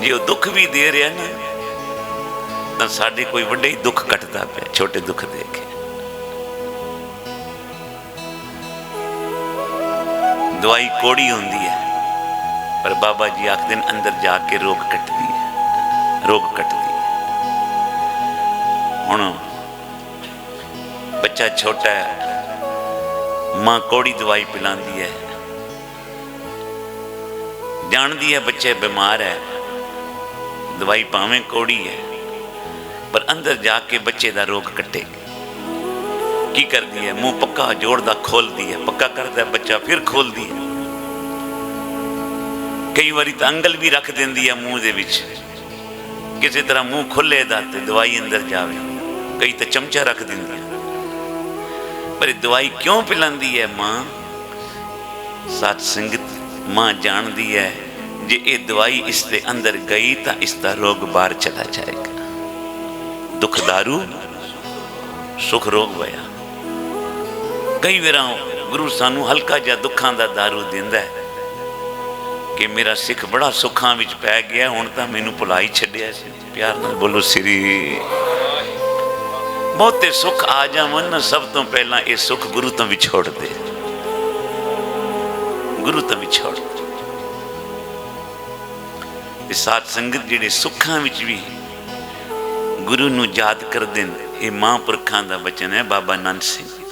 ਜੇ ਉਹ ਦੁੱਖ ਵੀ ਦੇ ਰਿਹਾ ਨਾ, ਤਾਂ ਸਾਡੇ ਕੋਈ ਵੱਡੇ ਹੀ ਦੁੱਖ ਕੱਟਦਾ ਪਿਆ, ਛੋਟੇ ਦੁੱਖ ਦੇ ਕੇ। ਦਵਾਈ ਕੋੜੀ ਹੁੰਦੀ ਹੈ, ਪਰ ਬਾਬਾ ਜੀ ਆਖਦੇ ਨੇ ਅੰਦਰ ਜਾ ਕੇ ਰੋਗ ਕੱਟਦੀ ਹੈ, ਰੋਗ ਕੱਟਦੀ ਹੈ। ਹੁਣ ਬੱਚਾ ਛੋਟਾ ਹੈ, ਮਾਂ ਕੋੜੀ ਦਵਾਈ ਪਿਲਾਉਂਦੀ ਹੈ। ਜਾਣਦੀ ਹੈ ਬੱਚੇ ਬਿਮਾਰ ਹੈ। ਦਵਾਈ ਭਾਵੇਂ ਕੋੜੀ ਹੈ, ਪਰ ਅੰਦਰ ਜਾ ਕੇ ਬੱਚੇ ਦਾ ਰੋਗ ਕੱਟੇ। ਕੀ ਕਰਦੀ ਹੈ? ਮੂੰਹ ਪੱਕਾ ਜੋੜਦਾ ਖੋਲਦੀ ਹੈ, ਪੱਕਾ ਕਰਦਾ ਬੱਚਾ ਫਿਰ ਖੋਲਦੀ ਹੈ। ਕਈ ਵਾਰੀ ਤਾਂ ਅੰਗਲ ਵੀ ਰੱਖ ਦਿੰਦੀ ਹੈ ਮੂੰਹ ਦੇ ਵਿੱਚ। ਕਿਸੇ ਤਰ੍ਹਾਂ ਮੂੰਹ ਖੁੱਲੇ ਦਾ ਤੇ ਦਵਾਈ ਅੰਦਰ ਜਾਵੇ। ਕਈ ਤਾਂ ਚਮਚਾ ਰੱਖ ਦਿੰਦੀ ਹੈ। ਪਰ ਇਹ ਦਵਾਈ ਕਿਉਂ ਪਿਲਾਉਂਦੀ ਹੈ ਮਾਂ? ਸਤ ਸੰਗਤ ਮਾਂ ਜਾਣਦੀ ਹੈ ਜੇ ਇਹ ਦਵਾਈ ਇਸ ਦੇ ਅੰਦਰ ਗਈ ਤਾਂ ਇਸ ਦਾ ਰੋਗ ਬਾਹਰ ਚਲਾ ਜਾਏਗਾ। ਦੁੱਖ ਦਾਰੂ, ਸੁਖ ਰੋਗ ਹੋਇਆ। ਕਈ ਵਾਰਾਂ ਗੁਰੂ ਸਾਨੂੰ ਹਲਕਾ ਜਿਹਾ ਦੁੱਖਾਂ ਦਾ ਦਾਰੂ ਦਿੰਦਾ ਕਿ ਮੇਰਾ ਸਿੱਖ ਬੜਾ ਸੁੱਖਾਂ ਵਿੱਚ ਪੈ ਗਿਆ, ਹੁਣ ਤਾਂ ਮੈਨੂੰ ਭੁਲਾ ਹੀ ਛੱਡਿਆ ਸੀ। ਪਿਆਰ ਨਾਲ ਬੋਲੋ, ਸ੍ਰੀ ਬਹੁਤੇ ਸੁੱਖ ਆ ਜਾਵਨ ਨਾ ਸਭ ਤੋਂ ਪਹਿਲਾਂ ਇਹ ਸੁੱਖ ਗੁਰੂ ਤੋਂ ਵਿਛੋੜ ਦੇ ਗੁਰੂ ਤੋਂ ਵਿਛੋੜ ਇਹ ਸਾਧ ਸੰਗਤ ਜਿਹੜੇ ਸੁੱਖਾਂ ਵਿੱਚ ਵੀ ਗੁਰੂ ਨੂੰ ਯਾਦ ਕਰਦੇ ਨੇ, ਇਹ ਮਹਾਂਪੁਰਖਾਂ ਦਾ ਬਚਨ ਹੈ, ਬਾਬਾ ਨੰਦ ਸਿੰਘ ਜੀ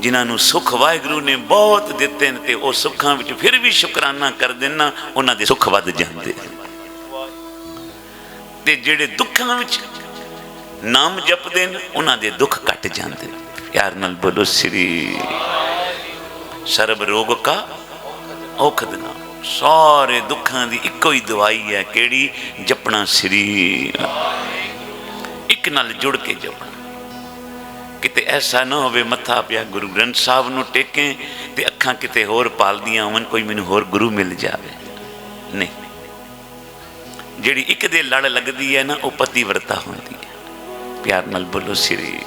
ਜਿਨ੍ਹਾਂ ਨੂੰ ਸੁੱਖ ਵਾਹਿਗੁਰੂ ਨੇ ਬਹੁਤ ਦਿੱਤੇ ਨੇ ਤੇ ਉਹ ਸੁੱਖਾਂ ਵਿੱਚ ਫਿਰ ਵੀ ਸ਼ੁਕਰਾਨਾ ਕਰਦੇ ਨਾ ਉਹਨਾਂ ਦੇ ਸੁੱਖ ਵੱਧ ਜਾਂਦੇ ਤੇ ਜਿਹੜੇ ਦੁੱਖਾਂ ਵਿੱਚ ਨਾਮ ਜਪਦੇ ਨੇ, ਉਹਨਾਂ ਦੇ ਦੁੱਖ ਘਟ ਜਾਂਦੇ ਨੇ। ਪਿਆਰ ਨਾਲ ਬੋਲੋ, ਸ੍ਰੀ ਸਰਬ ਰੋਗ ਕਾ ਔਖਦ ਨਾਮ ਸਾਰੇ ਦੁੱਖਾਂ ਦੀ ਇੱਕੋ ਹੀ ਦਵਾਈ ਹੈ, ਕਿਹੜੀ? ਜਪਣਾ ਸ੍ਰੀ ਇੱਕ ਨਾਲ ਜੁੜ ਕੇ ਜਪਣਾ। ਕਿਤੇ ਐਸਾ ਨਾ ਹੋਵੇ ਮੱਥਾ ਪਿਆ, ਗੁਰੂ ਗ੍ਰੰਥ ਸਾਹਿਬ ਨੂੰ ਟੇਕੇ ਤੇ ਅੱਖਾਂ ਕਿਤੇ ਹੋਰ ਪਾਲਦੀਆਂ ਹੋਣ ਕੋਈ ਮੈਨੂੰ ਹੋਰ ਗੁਰੂ ਮਿਲ ਜਾਵੇ। ਨਹੀਂ। ਜਿਹੜੀ ਇੱਕ ਦੇ ਲੜ ਲੱਗਦੀ ਹੈ ਨਾ, ਉਹ ਪਤੀ ਵਰਤਾ ਹੁੰਦੀ ਹੈ। ਪਿਆਰ ਨਾਲ ਬੋਲੋ ਸ੍ਰੀ।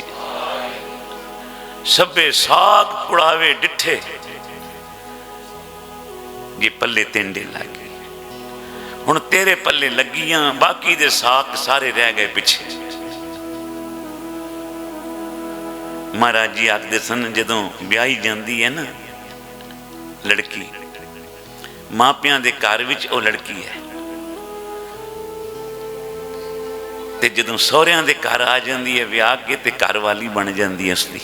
ਸਭੇ ਸਾਗ ਪੁੜਾਵੇ ਡਿੱਠੇ। ਜੇ ਪੱਲੇ ਤਿੰਡੇ ਲੱਗ ਗਏ। ਹੁਣ ਤੇਰੇ ਪੱਲੇ ਲੱਗੀਆਂ, ਬਾਕੀ ਦੇ ਸਾਥ ਸਾਰੇ ਰਹਿ ਗਏ ਪਿੱਛੇ। ਮਹਾਰਾਜ ਜੀ ਆਖਦੇ ਸਨ, ਜਦੋਂ ਵਿਆਹੀ ਜਾਂਦੀ ਹੈ ਨਾ ਲੜਕੀ, ਮਾਪਿਆਂ ਦੇ ਘਰ ਵਿੱਚ ਉਹ ਲੜਕੀ ਹੈ। ਤੇ ਜਦੋਂ ਸਹੁਰਿਆਂ ਦੇ ਘਰ ਆ ਜਾਂਦੀ ਹੈ ਵਿਆਹ ਕੇ, ਤੇ ਘਰ ਵਾਲੀ ਬਣ ਜਾਂਦੀ ਹੈ ਉਸਦੀ।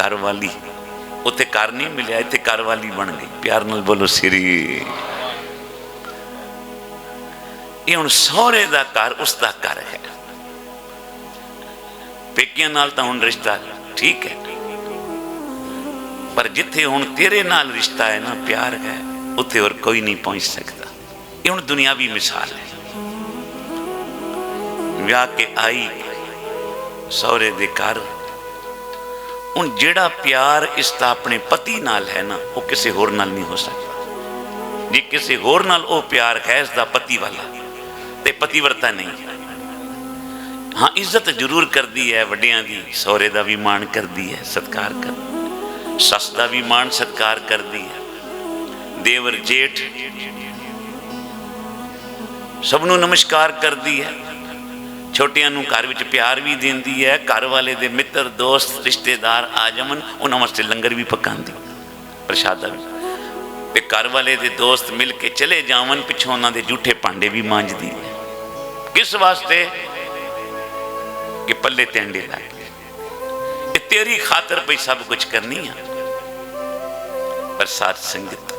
ਘਰ ਵਾਲੀ ਉੱਥੇ ਘਰ ਨਹੀਂ ਮਿਲਿਆ, ਇੱਥੇ ਘਰ ਵਾਲੀ ਬਣ ਗਈ। ਪਿਆਰ ਨਾਲ ਬੋਲੋ, ਸ੍ਰੀ। ਇਹ ਹੁਣ ਸਹੁਰੇ ਦਾ ਘਰ, ਉਸ ਦਾ ਘਰ ਹੈ। ਪੇਕਿਆਂ ਨਾਲ ਤਾਂ ਹੁਣ ਰਿਸ਼ਤਾ ਠੀਕ ਹੈ। ਪਰ ਜਿੱਥੇ ਹੁਣ ਤੇਰੇ ਨਾਲ ਰਿਸ਼ਤਾ ਹੈ ਨਾ, ਪਿਆਰ ਹੈ, ਉੱਥੇ ਹੋਰ ਕੋਈ ਨਹੀਂ ਪਹੁੰਚ ਸਕਦਾ। ਇਹ ਹੁਣ ਦੁਨਿਆਵੀ ਮਿਸਾਲ ਹੈ। ਵਿਆਹ ਕੇ ਆਈ, ਸਹੁਰੇ ਦੇ ਘਰ ਹੁਣ ਜਿਹੜਾ ਪਿਆਰ ਇਸ ਦਾ ਆਪਣੇ ਪਤੀ ਨਾਲ ਹੈ ਨਾ, ਉਹ ਕਿਸੇ ਹੋਰ ਨਾਲ ਨਹੀਂ ਹੋ ਸਕਦਾ। ਜੇ ਕਿਸੇ ਹੋਰ ਨਾਲ ਉਹ ਪਿਆਰ ਹੈ ਇਸ ਦਾ ਪਤੀ ਵਾਲਾ, ਤੇ ਪਤੀਵਰਤਾ ਨਹੀਂ। ਹਾਂ, ਇੱਜ਼ਤ ਜ਼ਰੂਰ ਕਰਦੀ ਹੈ ਵੱਡਿਆਂ ਦੀ, ਸਹੁਰੇ ਦਾ ਵੀ ਮਾਣ ਕਰਦੀ ਹੈ, ਸਤਕਾਰ ਕਰ ਸੱਸ ਦਾ ਵੀ ਮਾਣ ਸਤਕਾਰ ਕਰਦੀ ਹੈ। ਦੇਵਰ ਜੇਠ ਸਭ ਨੂੰ ਨਮਸਕਾਰ ਕਰਦੀ ਹੈ। ਛੋਟਿਆਂ ਨੂੰ ਘਰ ਵਿੱਚ ਪਿਆਰ ਵੀ ਦਿੰਦੀ ਹੈ, ਘਰ ਵਾਲੇ ਦੇ ਮਿੱਤਰ, ਦੋਸਤ, ਰਿਸ਼ਤੇਦਾਰ ਆ ਜਾਵਣ ਉਹਨਾਂ ਵਾਸਤੇ ਲੰਗਰ ਵੀ ਪਕਾਉਂਦੀ, ਪ੍ਰਸ਼ਾਦਾ ਵੀ। ਤੇ ਘਰ ਵਾਲੇ ਦੇ ਦੋਸਤ ਮਿਲ ਕੇ ਚਲੇ ਜਾਵਣ, ਪਿੱਛੋਂ ਉਹਨਾਂ ਦੇ ਝੂਠੇ ਭਾਂਡੇ ਵੀ ਮਾਂਜਦੀ ਹੈ। ਕਿਸ ਵਾਸਤੇ? ਕਿ ਪੱਲੇ ਟੈਂਡੇ ਲੱਗ ਗਏ ਇਹ ਤੇਰੀ ਖਾਤਰ ਪਈ ਸਭ ਕੁਝ ਕਰਨੀ ਆ। ਪਰ ਸਾਧ ਸੰਗਤ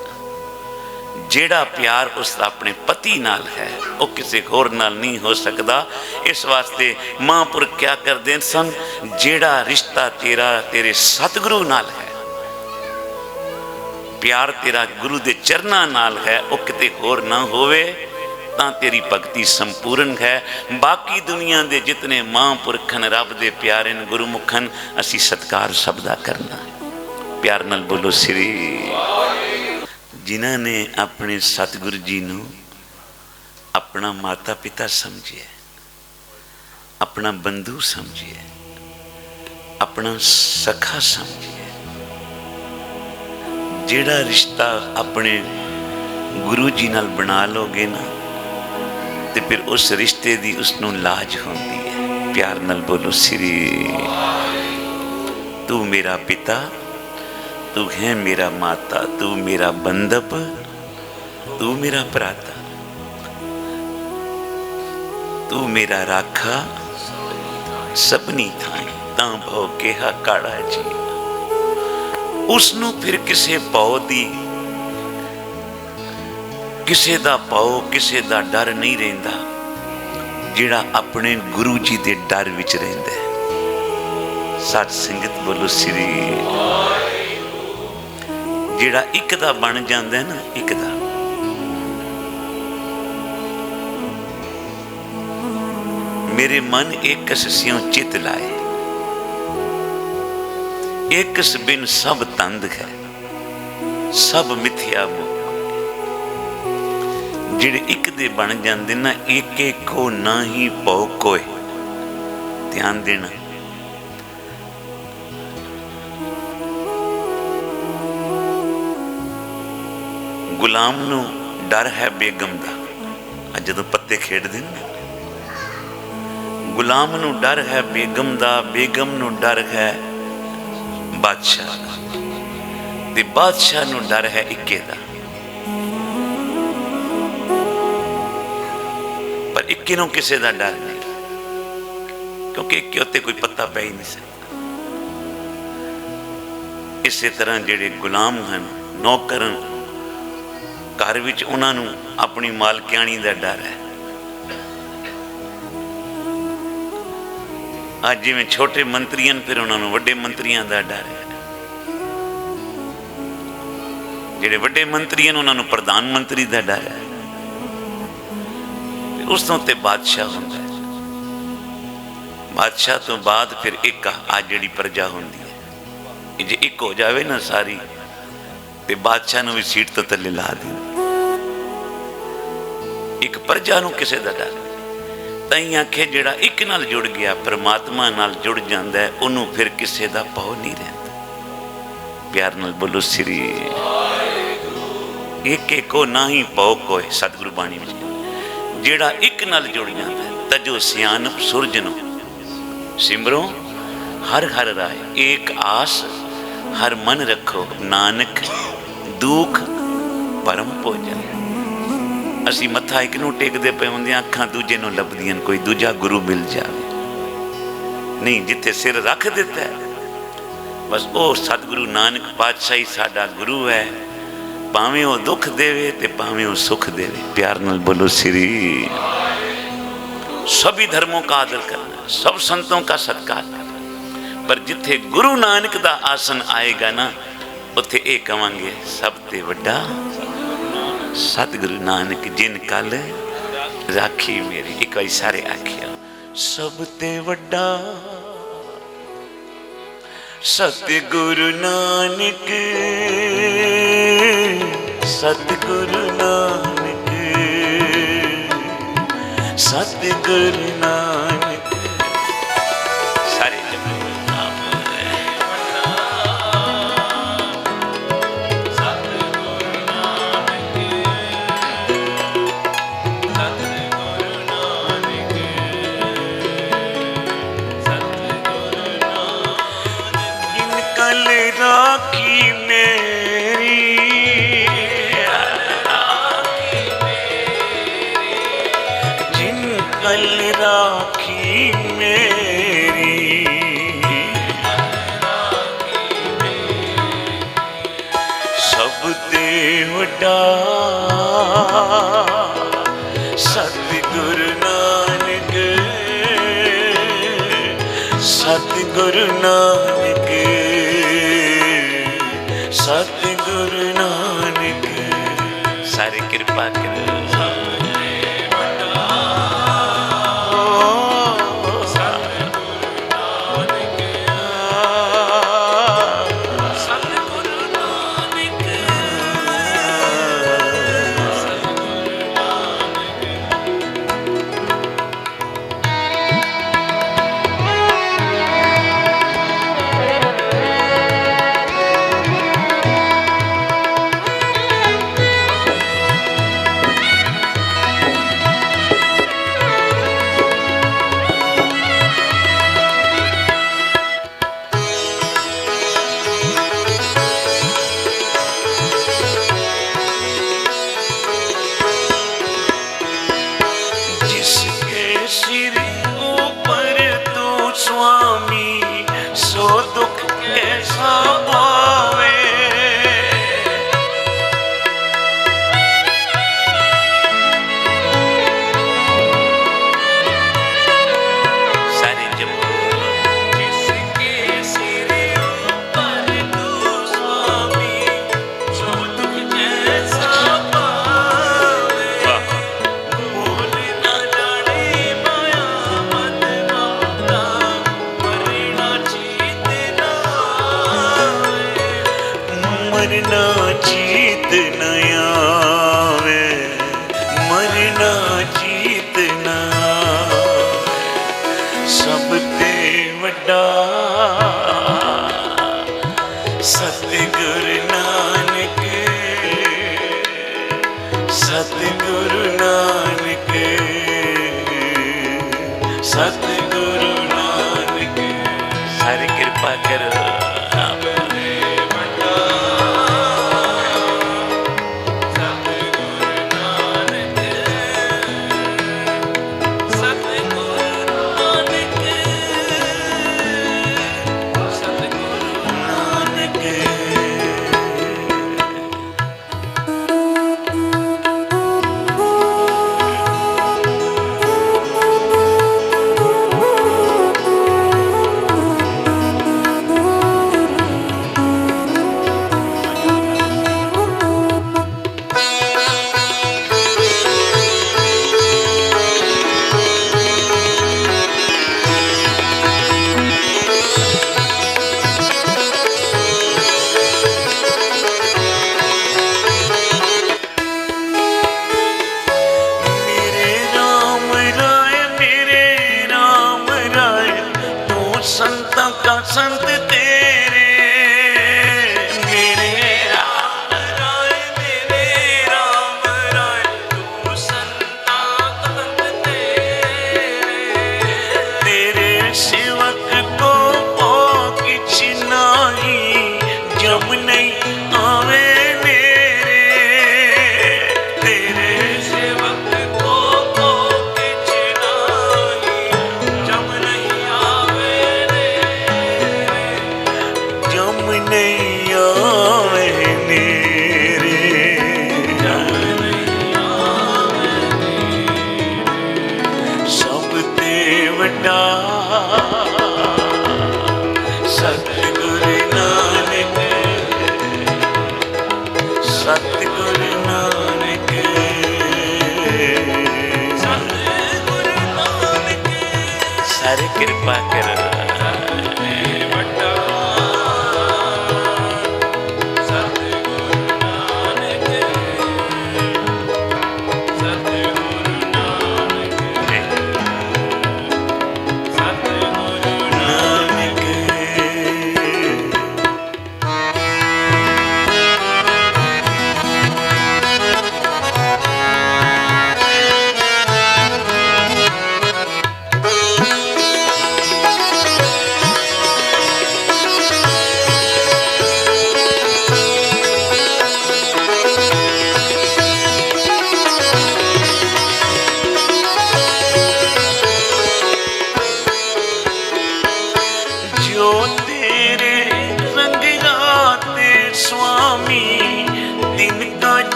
ਜਿਹੜਾ ਪਿਆਰ ਉਸ ਦਾ ਆਪਣੇ ਪਤੀ ਨਾਲ ਹੈ, ਉਹ ਕਿਸੇ ਹੋਰ ਨਾਲ ਨਹੀਂ ਹੋ ਸਕਦਾ। ਇਸ ਵਾਸਤੇ ਮਹਾਂਪੁਰਖ ਕਿਆ ਕਰਦੇ ਸਨ? ਜਿਹੜਾ ਰਿਸ਼ਤਾ ਤੇਰਾ, ਤੇਰੇ ਸਤਿਗੁਰੂ ਨਾਲ ਹੈ, ਪਿਆਰ ਤੇਰਾ ਗੁਰੂ ਦੇ ਚਰਨਾਂ ਨਾਲ ਹੈ, ਉਹ ਕਿਤੇ ਹੋਰ ਨਾ ਹੋਵੇ, ਤਾਂ ਤੇਰੀ ਭਗਤੀ ਸੰਪੂਰਨ ਹੈ। ਬਾਕੀ ਦੁਨੀਆ ਦੇ ਜਿਤਨੇ ਮਹਾਂਪੁਰਖਨ ਰੱਬ ਦੇ ਪਿਆਰੇ ਨੇ ਗੁਰਮੁਖਨ ਅਸੀਂ ਸਤਕਾਰ ਸਭ ਦਾ ਕਰਨਾ ਪਿਆਰ ਨਾਲ ਬੋਲੋ, ਸ੍ਰੀ ਜਿਨ੍ਹਾਂ ਨੇ ਆਪਣੇ ਸਤਿਗੁਰੂ ਜੀ ਨੂੰ ਆਪਣਾ ਮਾਤਾ ਪਿਤਾ ਸਮਝਿਆ, ਆਪਣਾ ਬੰਧੂ ਸਮਝਿਆ, ਆਪਣਾ ਸਖਾ ਸਮਝਿਆ, ਜਿਹੜਾ ਰਿਸ਼ਤਾ ਆਪਣੇ ਗੁਰੂ ਜੀ ਨਾਲ ਬਣਾ ਲੋਗੇ ਨਾ, ਤੇ ਫਿਰ ਉਸ ਰਿਸ਼ਤੇ ਦੀ ਉਸ ਨੂੰ ਲਾਜ ਹੁੰਦੀ ਹੈ। ਪਿਆਰ ਨਾਲ ਬੋਲੋ, ਸ੍ਰੀ ਤੂੰ ਮੇਰਾ ਪਿਤਾ ਤੂੰ ਹੈ ਮੇਰਾ ਮਾਤਾ ਤੂੰ ਮੇਰਾ ਬੰਦਪ ਤੂੰ ਮੇਰਾ ਭਰਾਤਾ ਤੂੰ ਮੇਰਾ ਰਾਖਾ ਸਭਨੀ ਥਾਈ ਤਾਂ ਭਉ ਕਿਹਾ ਕਾੜਾ ਜੀ ਉਸ ਨੂੰ ਫਿਰ ਕਿਸੇ ਪਉ ਦੀ ਕਿਸੇ ਦਾ ਪਾਉ ਕਿਸੇ ਦਾ ਡਰ ਨਹੀਂ ਰਹਿੰਦਾ ਜਿਹੜਾ ਆਪਣੇ ਗੁਰੂ ਜੀ ਦੇ ਡਰ ਵਿੱਚ ਰਹਿੰਦਾ ਹੈ ਸਤ ਸੰਗਤ ਬੋਲੋ ਸ੍ਰੀ ਜਿਹੜਾ ਇੱਕ ਦਾ ਬਣ ਜਾਂਦਾ ਨਾ, ਇੱਕ ਦਾ। ਮੇਰੇ ਮਨ ਏਕਸ ਸਿਉ ਚਿਤ ਲਾਏ। ਏਕਸ ਬਿਨ ਸਭ ਤੰਦ ਹੈ, ਸਭ ਮਿਥਿਆ ਮੁਖ। ਜਿਹੜੇ ਇੱਕ ਦੇ ਬਣ ਜਾਂਦੇ ਨਾ ਇੱਕ ਇੱਕੋ ਨਾ ਹੀ ਪਉ ਕੋਏ। ਧਿਆਨ ਦੇਣਾ। ਗੁਲਾਮ ਨੂੰ ਡਰ ਹੈ ਬੇਗਮ ਦਾ। ਅੱਜ ਜਦੋਂ ਪੱਤੇ ਖੇਡਦੇ ਨੇ ਗੁਲਾਮ ਨੂੰ ਡਰ ਹੈ ਬੇਗਮ ਦਾ, ਬੇਗਮ ਨੂੰ ਡਰ ਹੈ ਬਾਦਸ਼ਾਹ ਦਾ। ਤੇ ਬਾਦਸ਼ਾਹ ਨੂੰ ਡਰ ਹੈ ਇੱਕੇ ਦਾ। ਪਰ ਇੱਕੇ ਨੂੰ ਕਿਸੇ ਦਾ ਡਰ ਨਹੀਂ। ਕਿਉਂਕਿ ਇੱਕੇ ਉੱਤੇ ਕੋਈ ਪੱਤਾ ਪੈ ਹੀ ਨਹੀਂ ਸਕਦਾ। ਇਸੇ ਤਰ੍ਹਾਂ ਜਿਹੜੇ ਗੁਲਾਮ ਹਨ, ਨੌਕਰ ਘਰ ਵਿੱਚ ਉਹਨਾਂ ਨੂੰ ਆਪਣੀ ਮਾਲਕਿਆਣੀ ਦਾ ਡਰ ਹੈ। ਅੱਜ ਜਿਵੇਂ ਛੋਟੇ ਮੰਤਰੀਆਂ ਫਿਰ ਉਹਨਾਂ ਨੂੰ ਵੱਡੇ ਮੰਤਰੀਆਂ ਦਾ ਡਰ ਹੈ। ਜਿਹੜੇ ਵੱਡੇ ਮੰਤਰੀ ਹਨ, ਉਹਨਾਂ ਨੂੰ ਪ੍ਰਧਾਨ ਮੰਤਰੀ ਦਾ ਡਰ ਹੈ। ਉਸ ਤੋਂ ਤੇ ਬਾਦਸ਼ਾਹ ਹੁੰਦਾ ਹੈ। ਬਾਦਸ਼ਾਹ ਤੋਂ ਬਾਅਦ ਫਿਰ ਇੱਕ ਆ ਜਿਹੜੀ ਪ੍ਰਜਾ ਹੁੰਦੀ ਹੈ ਜੇ ਇੱਕ ਹੋ ਜਾਵੇ ਨਾ ਸਾਰੀ, ਤੇ ਬਾਦਸ਼ਾਹ ਨੂੰ ਵੀ ਸੀਟ ਤੋਂ ਥੱਲੇ ਲਾ ਦੇ ਇੱਕ ਪ੍ਰਜਾ ਨੂੰ ਕਿਸੇ ਦਾ ਡਰ। ਤਾਂ ਆਖੇ, ਜਿਹੜਾ ਇੱਕ ਨਾਲ ਜੁੜ ਗਿਆ, ਪ੍ਰਮਾਤਮਾ ਨਾਲ ਜੁੜ ਜਾਂਦਾ ਉਹਨੂੰ ਫਿਰ ਕਿਸੇ ਦਾ ਪਾਉ ਨਹੀਂ ਰਹਿੰਦਾ। ਪਿਆਰ ਨਾਲ ਬੋਲੋ, ਸ੍ਰੀ ਇੱਕ ਇੱਕੋ ਨਾ ਹੀ ਪਾਉ ਸਤਿਗੁਰੂ ਬਾਣੀ ਵਿੱਚ। ਜਿਹੜਾ ਇੱਕ ਨਾਲ ਜੁੜ ਜਾਂਦਾ ਤਜੋ ਸਿਆਣਪ ਸੁਰਜ ਨੂੰ ਸਿਮਰੋ, ਹਰ ਹਰ ਰਾਏ, ਏਕ ਆਸ, ਹਰ ਮਨ ਰੱਖੋ, ਨਾਨਕ, ਦੁਖ, ਪਰਮ ਭੋਜਨ। ਅਸੀਂ ਮੱਥਾ ਇੱਕ ਨੂੰ ਟੇਕਦੇ ਪਏ ਹੁੰਦੇ ਆ ਅੱਖਾਂ ਦੂਜੇ ਨੂੰ ਲੱਭਦੀਆਂ ਕੋਈ ਦੂਜਾ ਗੁਰੂ ਮਿਲ ਜਾਵੇ। ਨਹੀਂ, ਜਿੱਥੇ ਸਿਰ ਰੱਖ ਦਿੱਤਾ ਬਸ ਉਹ ਸਤਿਗੁਰੂ ਨਾਨਕ ਪਾਤਸ਼ਾਹੀ ਸਾਡਾ ਗੁਰੂ ਹੈ। ਭਾਵੇਂ ਉਹ ਦੁੱਖ ਦੇਵੇ ਤੇ ਭਾਵੇਂ ਉਹ ਸੁੱਖ ਦੇਵੇ। ਪਿਆਰ ਨਾਲ ਬੋਲੋ, ਸ੍ਰੀ ਸਭੀ ਧਰਮੋਂ ਕਾ ਆਦਰ ਕਰਨਾ, ਸਭ ਸੰਤੋਂ ਦਾ ਸਤਕਾਰ ਕਰਨਾ। ਪਰ ਜਿੱਥੇ ਗੁਰੂ ਨਾਨਕ ਦਾ ਆਸਨ ਆਏਗਾ ਨਾ, ਉੱਥੇ ਇਹ ਕਵਾਂਗੇ, ਸਭ ਤੇ ਵੱਡਾ ਸਤਿਗੁਰੂ ਨਾਨਕ, ਜਿਨ ਕਲ ਰਾਖੀ ਮੇਰੀ, ਇੱਕ ਵਾਰੀ ਸਾਰੇ ਆਖਿਆ, ਸਭ ਤੇ ਵੱਡਾ ਸਤਿਗੁਰੂ ਨਾਨਕ ਸਤਿਗੁਰੂ ਨਾਨਕ ਸਤਿਗੁਰੂ ਨਾਨਕ। ਨਾਨਕ ਸਾਰੇ ਕਿਰਪਾ ਕਰੋ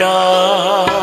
ডাক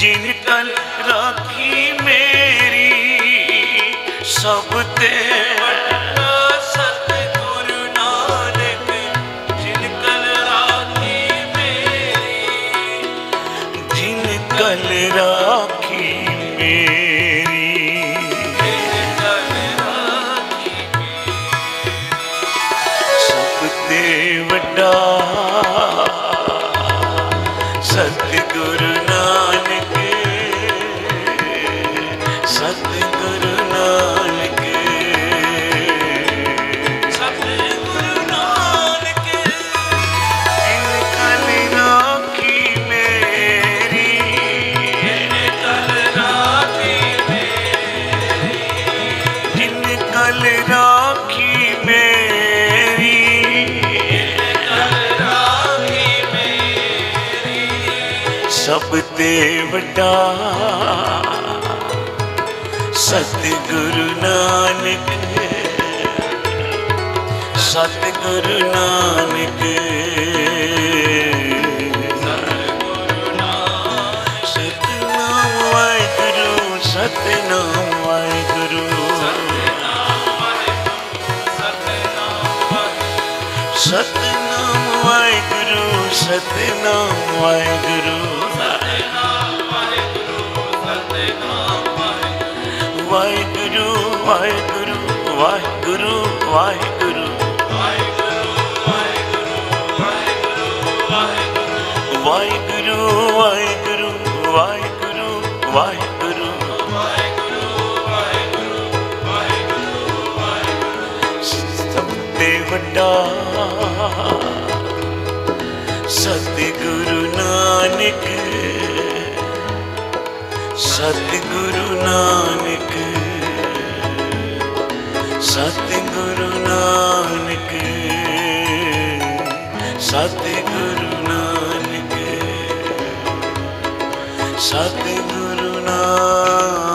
день ਸਤਿਗੁਰ ਨਾਨਕ ਦੇਵਟਾ ਸਤਿਗੁਰੂ ਨਾਨਕ ਸਤਿਗੁਰੂ ਨਾਨਕ। ਸਤਨਾਮ ਵਾਹਿਗੁਰੂ ਸਤਨਾਮ ਵਾਹਿਗੁਰੂ। ਸਤਨਾਮ ਵਾਹਿਗੁਰੂ ਸਤਨਾਮ ਵਾਹਿਗੁਰੂ। ਵਾਹਿਗੁਰੂ ਵਾਹਿਗੁਰੂ ਵਾਹਿਗੁਰੂ ਵਾਹਿਗੁਰੂ। ਵਾਹਿਗੁਰੂ ਵਾਹਿਗੁਰੂ ਵਾਹਿਗੁਰੂ ਵਾਹਿਗੁਰੂ। ਸਭ ਤੇ ਵੱਡਾ ਸਤਿਗੁਰੂ ਨਾਨਕ ਸਤਿਗੁਰੂ ਨਾਨਕ ਸਤਿਗੁਰੂ ਨਾਨਕ ਸਤਿਗੁਰੂ ਨਾਨਕ ਸਤਿਗੁਰੂ ਨਾਨਕ।